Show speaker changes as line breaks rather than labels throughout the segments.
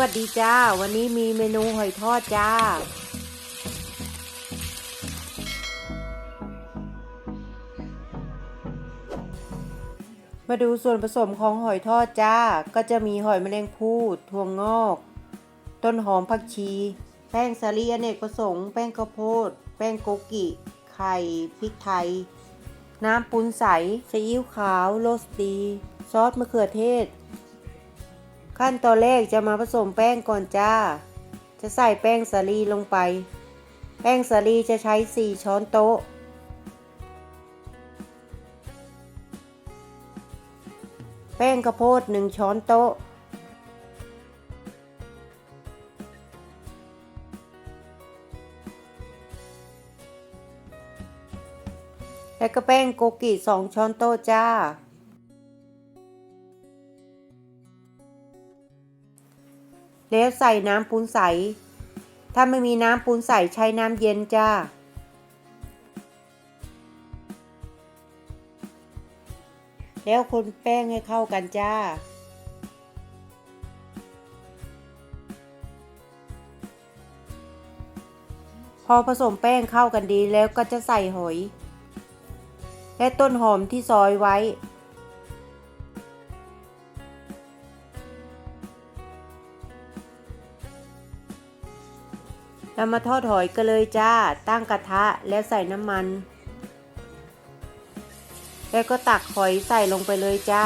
วัสดีจ้า วันนี้มีเมนูหอยทอดจ้า มาดูส่วนผสมของหอยทอดจ้า ก็จะมีหอยแมลงภู่ถั่วงอก ต้นหอมผักชี แป้งสาลีอเนกประสงค์ แป้งข้าวโพด แป้งโกกิ ไข่พริกไทย น้ำปุ้นใสซีอิ๊วขาว โรสตี ซอสมะเขือเทศ ขั้นตอนแรกจะมาผสมแป้งก่อนจ้า จะใส่แป้งสาลีลงไป แป้งสาลีจะใช้ 4 ช้อนโต๊ะ แป้งข้าวโพด 1 ช้อนโต๊ะ แล้วก็แป้งโกกิ 2 ช้อนโต๊ะจ้า แล้วใส่น้ำปูนใส ถ้าไม่มีน้ำปูนใสใช้น้ำเย็นจ้า แล้วคนแป้งให้เข้ากันจ้าพอผสมแป้งเข้ากันดีแล้วก็จะใส่หอย และต้นหอมที่ซอยไว้ เรามาทอดหอยกันเลยจ้า ตั้งกระทะแล้วใส่น้ำมัน แล้วก็ตักหอยใส่ลงไปเลยจ้า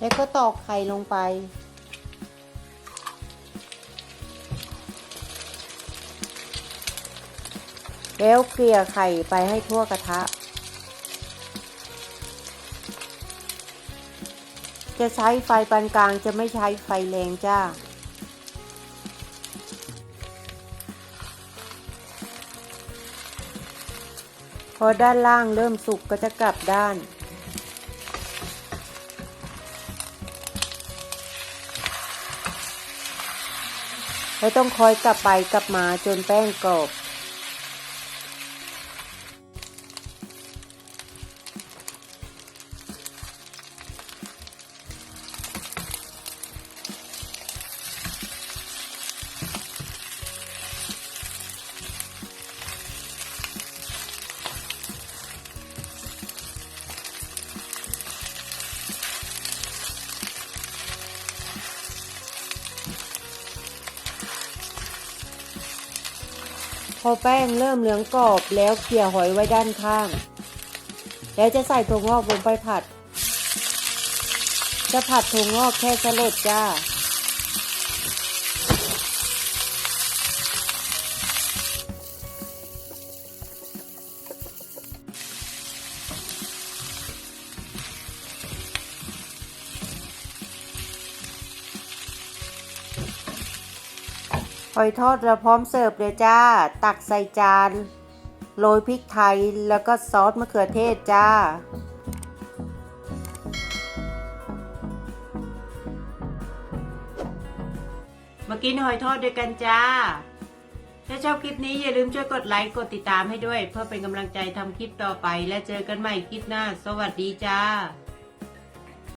แล้วก็ตอกไข่ลงไป แล้วเกลี่ยไข่ไปให้ทั่วกระทะ จะใช้ไฟปานกลางจะไม่ใช้ไฟแรงจ้าพอด้านล่างเริ่มสุกก็จะกลับด้าน ไม่ต้องคอยกลับไปกลับมาจนแป้งกรอบ พอแป้งเริ่มเหลืองกรอบแล้วเขี่ยหอยไว้ด้านข้าง แล้วจะใส่ถั่วงอกลงไปผัด จะผัดถั่วงอกแค่สลดจ้า หอยทอดเราพร้อมเสิร์ฟเลยจ้า ตักใส่จาน โรยพริกไทยแล้วก็ซอสมะเขือเทศจ้ามากินหอยทอดด้วยกันจ้า ถ้าชอบคลิปนี้อย่าลืมช่วยกดไลค์กดติดตามให้ด้วย เพื่อเป็นกำลังใจทำคลิปต่อไปและเจอกันใหม่คลิปหน้า สวัสดีจ้า